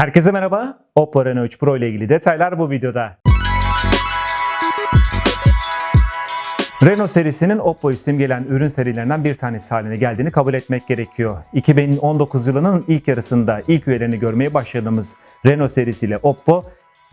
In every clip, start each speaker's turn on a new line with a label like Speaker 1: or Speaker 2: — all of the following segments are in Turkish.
Speaker 1: Herkese merhaba. Oppo Reno 3 Pro ile ilgili detaylar bu videoda. Renault serisinin Oppo isim gelen ürün serilerinden bir tanesi haline geldiğini kabul etmek gerekiyor. 2019 yılının ilk yarısında ilk üyelerini görmeye başladığımız Renault serisiyle Oppo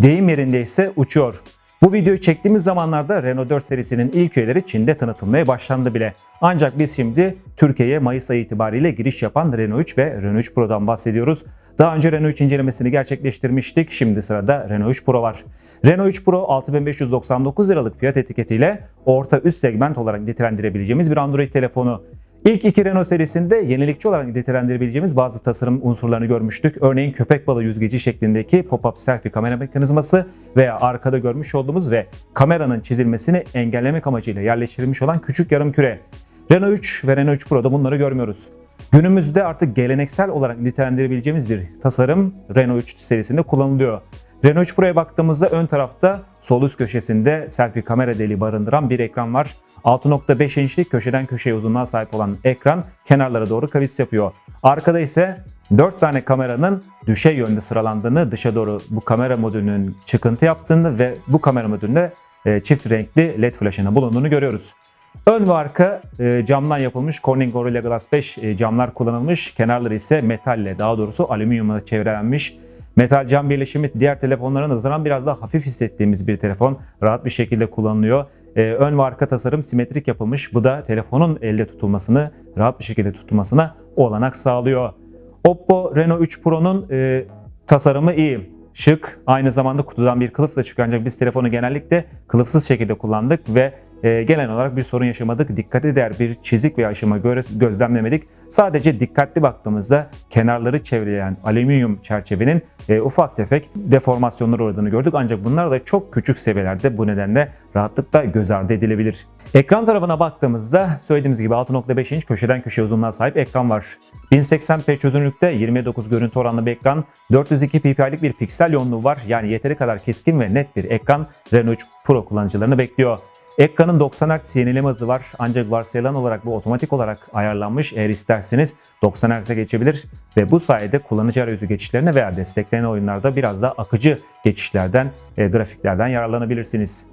Speaker 1: deyim yerinde ise uçuyor. Bu videoyu çektiğimiz zamanlarda Renault 4 serisinin ilk üyeleri Çin'de tanıtılmaya başlandı bile. Ancak biz şimdi Türkiye'ye Mayıs ayı itibariyle giriş yapan Renault 3 ve Renault 3 Pro'dan bahsediyoruz. Daha önce Renault 3 incelemesini gerçekleştirmiştik. Şimdi sırada Renault 3 Pro var. Renault 3 Pro 6599 liralık fiyat etiketiyle orta üst segment olarak nitelendirebileceğimiz bir Android telefonu. İlk iki Renault serisinde yenilikçi olarak nitelendirebileceğimiz bazı tasarım unsurlarını görmüştük. Örneğin köpek balığı yüzgeci şeklindeki pop-up selfie kamera mekanizması veya arkada görmüş olduğumuz ve kameranın çizilmesini engellemek amacıyla yerleştirilmiş olan küçük yarım küre. Renault 3 ve Renault 3 Pro'da bunları görmüyoruz. Günümüzde artık geleneksel olarak nitelendirebileceğimiz bir tasarım Renault 3 serisinde kullanılıyor. Renault 3 Pro'ya baktığımızda ön tarafta sol üst köşesinde selfie kamera deliği barındıran bir ekran var. 6.5 inçlik köşeden köşeye uzunluğa sahip olan ekran kenarlara doğru kavis yapıyor. Arkada ise 4 tane kameranın düşey yönde sıralandığını, dışa doğru bu kamera modülünün çıkıntı yaptığını ve bu kamera modülünde e, çift renkli led flashının bulunduğunu görüyoruz. Ön ve arka e, camdan yapılmış Corning Gorilla Glass 5 e, camlar kullanılmış. Kenarları ise metalle daha doğrusu alüminyumla çevrelenmiş. Metal cam birleşimi diğer telefonlara nazaran biraz daha hafif hissettiğimiz bir telefon. Rahat bir şekilde kullanılıyor. E, ön ve arka tasarım simetrik yapılmış. Bu da telefonun elde tutulmasını, rahat bir şekilde tutulmasına olanak sağlıyor. Oppo Reno 3 Pro'nun e, tasarımı iyi şık. Aynı zamanda kutudan bir kılıfla çıkıyor ancak biz telefonu genellikle kılıfsız şekilde kullandık ve e, gelen olarak bir sorun yaşamadık. Dikkate değer bir çizik veya aşama göre gözlemlemedik. Sadece dikkatli baktığımızda kenarları çevreleyen alüminyum çerçevenin e, ufak tefek deformasyonlara uğradığını gördük. Ancak bunlar da çok küçük seviyelerde bu nedenle rahatlıkla göz ardı edilebilir. Ekran tarafına baktığımızda söylediğimiz gibi 6.5 inç köşeden köşeye uzunluğa sahip ekran var. 1080p çözünürlükte 29 görüntü oranlı bir ekran, 402 ppi'lik bir piksel yoğunluğu var. Yani yeteri kadar keskin ve net bir ekran Renault 3 Pro kullanıcılarını bekliyor. Ekranın 90 Hz yenileme hızı var ancak varsayılan olarak bu otomatik olarak ayarlanmış. Eğer isterseniz 90 Hz'e geçebilir ve bu sayede kullanıcı arayüzü geçişlerine veya desteklenen oyunlarda biraz daha akıcı geçişlerden, e, grafiklerden yararlanabilirsiniz.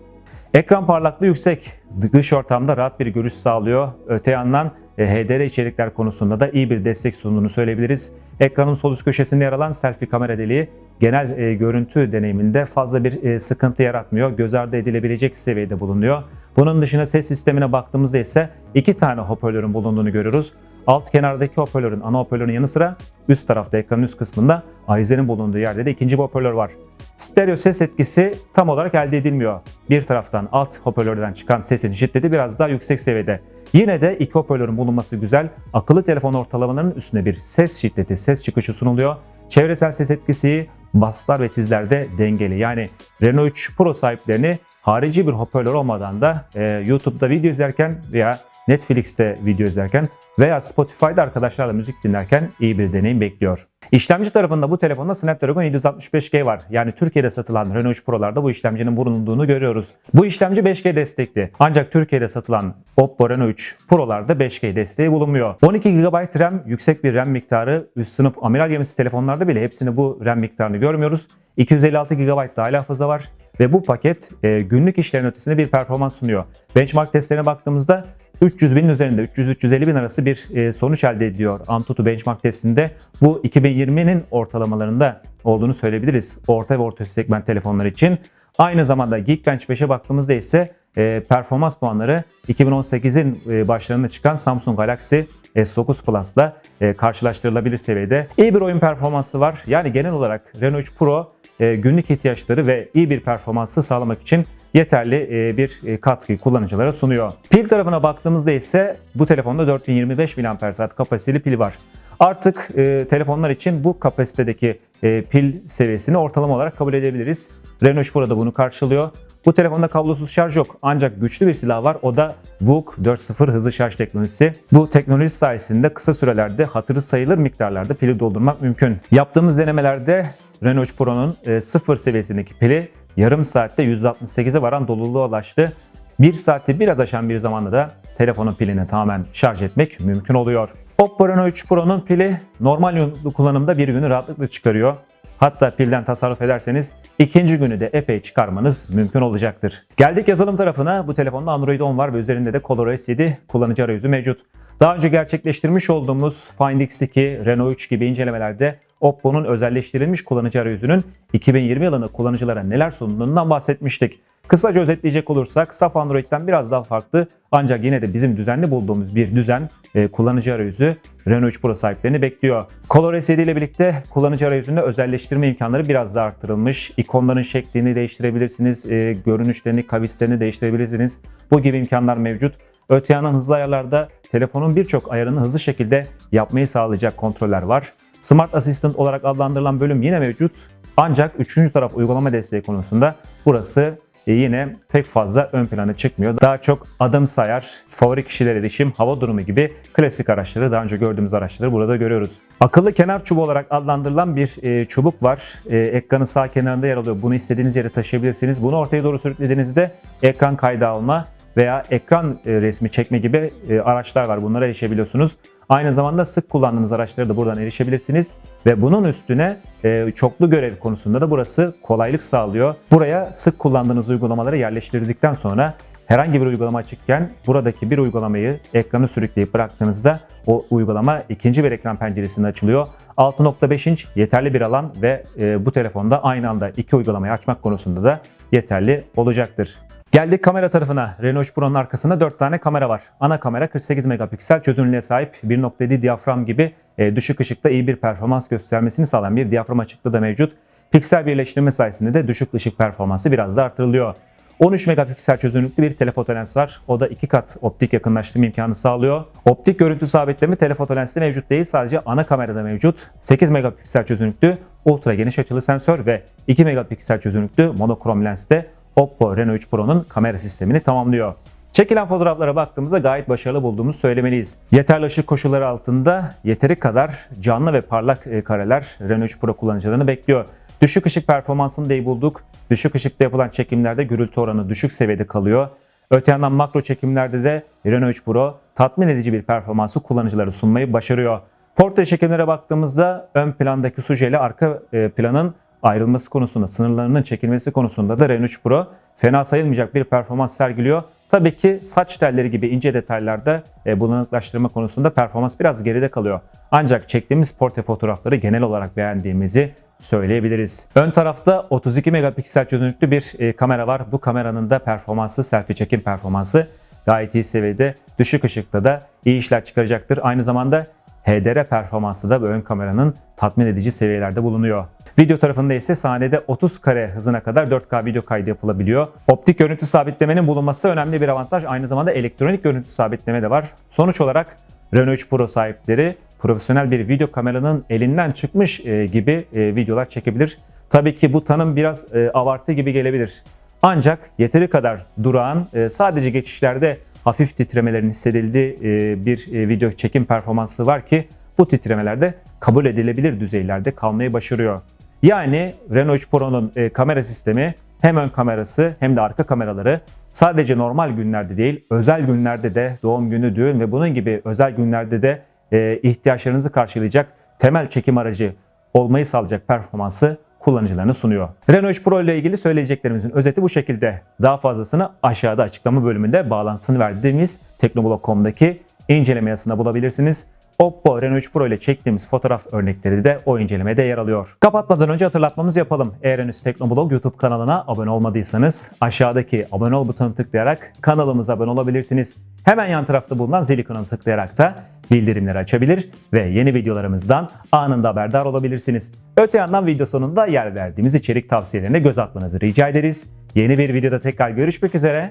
Speaker 1: Ekran parlaklığı yüksek, dış ortamda rahat bir görüş sağlıyor. Öte yandan HDR içerikler konusunda da iyi bir destek sunduğunu söyleyebiliriz. Ekranın sol üst köşesinde yer alan selfie kamera deliği genel e, görüntü deneyiminde fazla bir e, sıkıntı yaratmıyor. Göz ardı edilebilecek seviyede bulunuyor. Bunun dışında ses sistemine baktığımızda ise iki tane hoparlörün bulunduğunu görüyoruz. Alt kenardaki hoparlörün, ana hoparlörün yanı sıra üst tarafta ekranın üst kısmında ahizenin bulunduğu yerde de ikinci bir hoparlör var. Stereo ses etkisi tam olarak elde edilmiyor. Bir taraftan alt hoparlörden çıkan sesin şiddeti biraz daha yüksek seviyede. Yine de iki hoparlörün bulunması güzel. Akıllı telefon ortalamalarının üstüne bir ses şiddeti, ses çıkışı sunuluyor. Çevresel ses etkisi baslar ve tizlerde dengeli. Yani Renault 3 Pro sahiplerini harici bir hoparlör olmadan da e, YouTube'da video izlerken veya Netflix'te video izlerken veya Spotify'da arkadaşlarla müzik dinlerken iyi bir deneyim bekliyor. İşlemci tarafında bu telefonda Snapdragon 765G var. Yani Türkiye'de satılan Renault 3 Pro'larda bu işlemcinin bulunduğunu görüyoruz. Bu işlemci 5G destekli. Ancak Türkiye'de satılan Oppo Reno 3 Pro'larda 5G desteği bulunmuyor. 12 GB RAM yüksek bir RAM miktarı üst sınıf amiral gemisi telefonlarda bile hepsini bu RAM miktarını görmüyoruz. 256 GB dahil hafıza var ve bu paket e, günlük işlerin ötesinde bir performans sunuyor. Benchmark testlerine baktığımızda 300 binin üzerinde 300-350 bin arası bir e, sonuç elde ediyor Antutu benchmark testinde. Bu 2020'nin ortalamalarında olduğunu söyleyebiliriz. Orta ve orta segment telefonlar için. Aynı zamanda Geekbench 5'e baktığımızda ise e, performans puanları 2018'in e, başlarında çıkan Samsung Galaxy S9 Plus'la karşılaştırılabilir seviyede. İyi bir oyun performansı var. Yani genel olarak Renault 3 Pro günlük ihtiyaçları ve iyi bir performansı sağlamak için yeterli e, bir e, katkı kullanıcılara sunuyor. Pil tarafına baktığımızda ise bu telefonda 4025 mAh kapasiteli pil var. Artık e, telefonlar için bu kapasitedeki e, pil seviyesini ortalama olarak kabul edebiliriz. Renault 3 Pro da bunu karşılıyor. Bu telefonda kablosuz şarj yok ancak güçlü bir silah var o da VOOC 4.0 hızlı şarj teknolojisi. Bu teknoloji sayesinde kısa sürelerde hatırı sayılır miktarlarda pili doldurmak mümkün. Yaptığımız denemelerde Renault 3 Pro'nun e, sıfır seviyesindeki pili yarım saatte %68'e varan doluluğa ulaştı. 1 saati biraz aşan bir zamanda da telefonun pilini tamamen şarj etmek mümkün oluyor. Oppo Reno 3 Pro'nun pili normal kullanımda bir günü rahatlıkla çıkarıyor. Hatta pilden tasarruf ederseniz ikinci günü de epey çıkarmanız mümkün olacaktır. Geldik yazılım tarafına. Bu telefonda Android 10 var ve üzerinde de ColorOS 7 kullanıcı arayüzü mevcut. Daha önce gerçekleştirmiş olduğumuz Find X2, Renault 3 gibi incelemelerde Oppo'nun özelleştirilmiş kullanıcı arayüzünün 2020 yılında kullanıcılara neler sunduğundan bahsetmiştik. Kısaca özetleyecek olursak saf Android'den biraz daha farklı ancak yine de bizim düzenli bulduğumuz bir düzen e, kullanıcı arayüzü Renault 3 Pro sahiplerini bekliyor. ColorOS 7 ile birlikte kullanıcı arayüzünde özelleştirme imkanları biraz daha arttırılmış. İkonların şeklini değiştirebilirsiniz, e, görünüşlerini, kavislerini değiştirebilirsiniz. Bu gibi imkanlar mevcut. Öte yandan hızlı ayarlarda telefonun birçok ayarını hızlı şekilde yapmayı sağlayacak kontroller var. Smart Assistant olarak adlandırılan bölüm yine mevcut. Ancak üçüncü taraf uygulama desteği konusunda burası e, yine pek fazla ön plana çıkmıyor. Daha çok adım sayar, favori kişiler erişim, hava durumu gibi klasik araçları, daha önce gördüğümüz araçları burada görüyoruz. Akıllı kenar çubuğu olarak adlandırılan bir e, çubuk var. E, ekranın sağ kenarında yer alıyor. Bunu istediğiniz yere taşıyabilirsiniz. Bunu ortaya doğru sürüklediğinizde ekran kaydı alma veya ekran resmi çekme gibi araçlar var. Bunlara erişebiliyorsunuz. Aynı zamanda sık kullandığınız araçlara da buradan erişebilirsiniz. Ve bunun üstüne e, çoklu görev konusunda da burası kolaylık sağlıyor. Buraya sık kullandığınız uygulamaları yerleştirdikten sonra herhangi bir uygulama açıkken buradaki bir uygulamayı ekranı sürükleyip bıraktığınızda o uygulama ikinci bir ekran penceresinde açılıyor. 6.5 inç yeterli bir alan ve bu telefonda aynı anda iki uygulamayı açmak konusunda da yeterli olacaktır. Geldik kamera tarafına. Renault 3 Pro'nun arkasında 4 tane kamera var. Ana kamera 48 megapiksel çözünürlüğe sahip 1.7 diyafram gibi e, düşük ışıkta iyi bir performans göstermesini sağlayan bir diyafram açıklığı da mevcut. Piksel birleştirme sayesinde de düşük ışık performansı biraz da artırılıyor. 13 megapiksel çözünürlüklü bir telefoto lens var. O da 2 kat optik yakınlaştırma imkanı sağlıyor. Optik görüntü sabitleme telefoto lenste mevcut değil sadece ana kamerada mevcut. 8 megapiksel çözünürlüklü ultra geniş açılı sensör ve 2 megapiksel çözünürlüklü monokrom lenste Oppo Reno 3 Pro'nun kamera sistemini tamamlıyor. Çekilen fotoğraflara baktığımızda gayet başarılı bulduğumuzu söylemeliyiz. Yeterli ışık koşulları altında yeteri kadar canlı ve parlak e, kareler Reno 3 Pro kullanıcılarını bekliyor. Düşük ışık performansını da iyi bulduk. Düşük ışıkta yapılan çekimlerde gürültü oranı düşük seviyede kalıyor. Öte yandan makro çekimlerde de Reno 3 Pro tatmin edici bir performansı kullanıcılara sunmayı başarıyor. Portre çekimlere baktığımızda ön plandaki suje ile arka e, planın ayrılması konusunda, sınırlarının çekilmesi konusunda da Renault 3 Pro fena sayılmayacak bir performans sergiliyor. Tabii ki saç telleri gibi ince detaylarda e, bulanıklaştırma konusunda performans biraz geride kalıyor. Ancak çektiğimiz portre fotoğrafları genel olarak beğendiğimizi söyleyebiliriz. Ön tarafta 32 megapiksel çözünürlüklü bir e, kamera var. Bu kameranın da performansı, selfie çekim performansı gayet iyi seviyede. Düşük ışıkta da iyi işler çıkaracaktır. Aynı zamanda HDR performansı da bu ön kameranın tatmin edici seviyelerde bulunuyor. Video tarafında ise saniyede 30 kare hızına kadar 4K video kaydı yapılabiliyor. Optik görüntü sabitlemenin bulunması önemli bir avantaj. Aynı zamanda elektronik görüntü sabitleme de var. Sonuç olarak Renault 3 Pro sahipleri profesyonel bir video kameranın elinden çıkmış e, gibi e, videolar çekebilir. Tabii ki bu tanım biraz e, abartı gibi gelebilir. Ancak yeteri kadar durağan, sadece geçişlerde hafif titremelerin hissedildiği bir video çekim performansı var ki bu titremelerde kabul edilebilir düzeylerde kalmayı başarıyor. Yani Renault 3 Pro'nun e, kamera sistemi hem ön kamerası hem de arka kameraları sadece normal günlerde değil, özel günlerde de doğum günü, düğün ve bunun gibi özel günlerde de e, ihtiyaçlarınızı karşılayacak temel çekim aracı olmayı sağlayacak performansı kullanıcılarına sunuyor. Renault 3 Pro ile ilgili söyleyeceklerimizin özeti bu şekilde. Daha fazlasını aşağıda açıklama bölümünde bağlantısını verdiğimiz teknoblog.com'daki inceleme yazısında bulabilirsiniz. Oppo Reno 3 Pro ile çektiğimiz fotoğraf örnekleri de o incelemede yer alıyor. Kapatmadan önce hatırlatmamızı yapalım. Eğer henüz Teknoblog YouTube kanalına abone olmadıysanız aşağıdaki abone ol butonuna tıklayarak kanalımıza abone olabilirsiniz. Hemen yan tarafta bulunan zil ikonuna tıklayarak da bildirimleri açabilir ve yeni videolarımızdan anında haberdar olabilirsiniz. Öte yandan video sonunda yer verdiğimiz içerik tavsiyelerine göz atmanızı rica ederiz. Yeni bir videoda tekrar görüşmek üzere.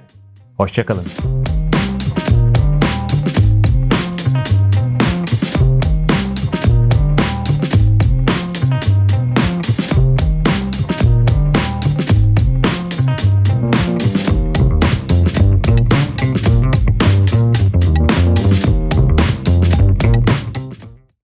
Speaker 1: Hoşçakalın.